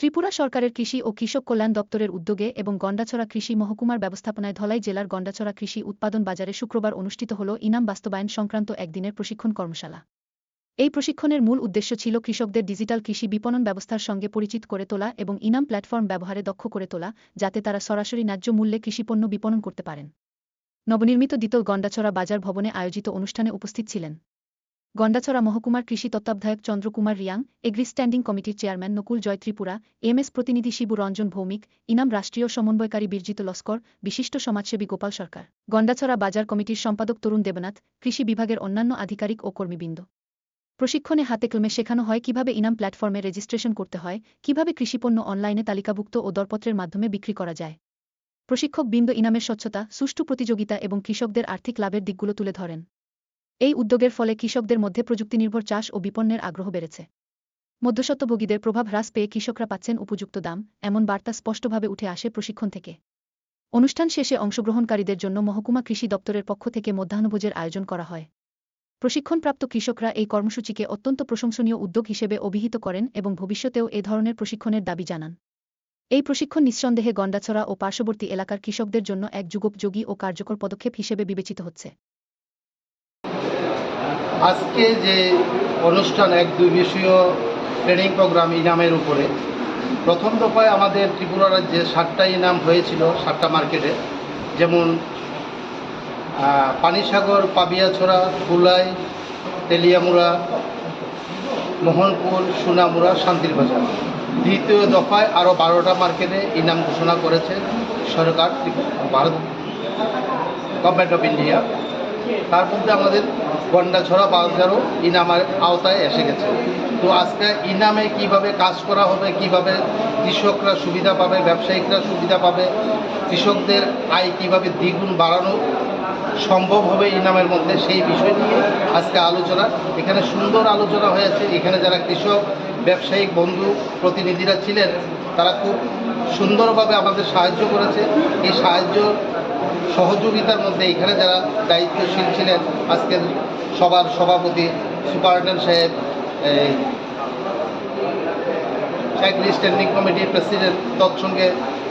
ত্রিপুরা সরকারের কৃষি ও কৃষক কল্যাণ দপ্তরের উদ্যোগে এবং গন্ডাছড়া কৃষি মহকুমার ব্যবস্থাপনায় ধলাই জেলার গন্ডাছড়া কৃষি উৎপাদন বাজারে শুক্রবার অনুষ্ঠিত হল ইনাম বাস্তবায়ন সংক্রান্ত একদিনের প্রশিক্ষণ কর্মশালা। এই প্রশিক্ষণের মূল উদ্দেশ্য ছিল কৃষকদের ডিজিটাল কৃষি বিপণন ব্যবস্থার সঙ্গে পরিচিত করে তোলা এবং ইনাম প্ল্যাটফর্ম ব্যবহারে দক্ষ করে তোলা, যাতে তারা সরাসরি ন্যায্য মূল্যে কৃষিপণ্য বিপণন করতে পারেন। নবনির্মিত দ্বিতল গন্ডাছড়া বাজার ভবনে আয়োজিত অনুষ্ঠানে উপস্থিত ছিলেন। গন্ডাছড়া মহকুমার কৃষি তত্ত্বাবধায়ক চন্দ্রকুমার রিয়াং, এগ্রি স্ট্যান্ডিং কমিটির চেয়ারম্যান নকুল জয় ত্রিপুরা এমএস প্রতিনিধি শিবু রঞ্জন ভৌমিক, ইনাম রাষ্ট্রীয় সমন্বয়কারী বীরজিত লস্কর, বিশিষ্ট সমাজসেবী গোপাল সরকার। গন্ডাছড়া বাজার কমিটির সম্পাদক তরুণ দেবনাথ, কৃষি বিভাগের অন্যান্য আধিকারিক ও কর্মীবৃন্দ। প্রশিক্ষণে হাতে কলমে শেখানো হয় কীভাবে ইনাম প্ল্যাটফর্মে রেজিস্ট্রেশন করতে হয়, কীভাবে কৃষিপণ্য অনলাইনে তালিকাভুক্ত ও দরপত্রের মাধ্যমে বিক্রি করা যায়। প্রশিক্ষক বৃন্দ ইনামের স্বচ্ছতা, সুষ্ঠু প্রতিযোগিতা এবং কৃষকদের আর্থিক লাভের দিকগুলো তুলে ধরেন। এই উদ্যোগের ফলে কৃষকদের মধ্যে প্রযুক্তিনির্ভর চাষ ও বিপণনের আগ্রহ বেড়েছে। মধ্যস্বত্বভোগীদের প্রভাব হ্রাস পেয়ে কৃষকরা পাচ্ছেন উপযুক্ত দাম, এমন বার্তা স্পষ্টভাবে উঠে আসে প্রশিক্ষণ থেকে। অনুষ্ঠান শেষে অংশগ্রহণকারীদের জন্য মহকুমা কৃষি দপ্তরের পক্ষ থেকে মধ্যাহ্নভোজের আয়োজন করা হয়। প্রশিক্ষণপ্রাপ্ত কৃষকরা এই কর্মসূচিকে অত্যন্ত প্রশংসনীয় উদ্যোগ হিসেবে অভিহিত করেন এবং ভবিষ্যতেও এ ধরনের প্রশিক্ষণের দাবি জানান। এই প্রশিক্ষণ নিঃসন্দেহে গন্ডাছড়া ও পার্শ্ববর্তী এলাকার কৃষকদের জন্য এক যুগোপযোগী ও কার্যকর পদক্ষেপ হিসেবে বিবেচিত হচ্ছে। আজকে যে অনুষ্ঠান, এক দুই বিষয় ট্রেনিং প্রোগ্রাম ইনামের উপরে, প্রথম দফায় আমাদের ত্রিপুরা রাজ্যে সাতটা ইনাম হয়েছিল, সাতটা মার্কেটে। যেমন পানিসাগর, পাবিয়াছড়া কুলাই তেলিয়ামুড়া, মোহনপুর, সোনামুড়া, শান্তির বাজার। দ্বিতীয় দফায় আরও বারোটা মার্কেটে ইনাম ঘোষণা করেছে সরকার ভারত গভর্নমেন্ট অফ ইন্ডিয়া তার মধ্যে আমাদের গন্ডাছড়া বাজারও ইনামের আওতায় এসে গেছে। তো আজকে ইনামে কীভাবে কাজ করা হবে, কীভাবে কৃষকরা সুবিধা পাবে, ব্যবসায়িকরা সুবিধা পাবে, কৃষকদের আয় কীভাবে দ্বিগুণ বাড়ানো সম্ভব হবে ইনামের মধ্যে সেই বিষয় নিয়ে আজকে আলোচনা। এখানে সুন্দর আলোচনা হয়েছে। এখানে যারা কৃষক, ব্যবসায়িক বন্ধু, প্রতিনিধিরা ছিলেন, তারা খুব সুন্দরভাবে আমাদের সাহায্য করেছে। এই সাহায্য সহযোগিতার মধ্যে এখানে যারা দায়িত্বশীল ছিলেন, আজকের সবার সভাপতি সুপারিনটেন্ডেন্ট সাহেব, এই স্ট্যান্ডিং কমিটির প্রেসিডেন্ট, তৎসঙ্গে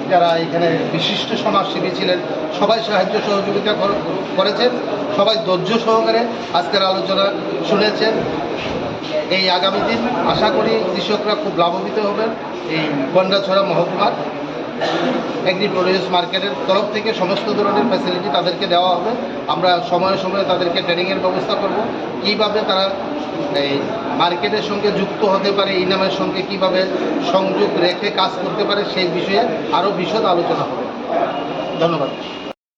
যারা এখানে বিশিষ্ট সমাজসেবী ছিলেন, সবাই সাহায্য সহযোগিতা কর- করেছেন, সবাই ধৈর্য সহকারে আজকের আলোচনা শুনেছেন। এই আগামী দিন আশা করি কৃষকরা খুব লাভবিত হবেন। এই গন্ডাছড়া মহকুমার এগ্রি প্রডিউস মার্কেটের তরফ থেকে সমস্ত ধরনের ফ্যাসিলিটি তাদেরকে দেওয়া হবে। আমরা সময়ে সময়ে তাদেরকে ট্রেনিংয়ের ব্যবস্থা করব। কীভাবে তারা এই মার্কেটের সঙ্গে যুক্ত হতে পারে ইনামের সঙ্গে কীভাবে সংযোগ রেখে কাজ করতে পারে সেই বিষয়ে আরও বিশদ আলোচনা হবে। ধন্যবাদ।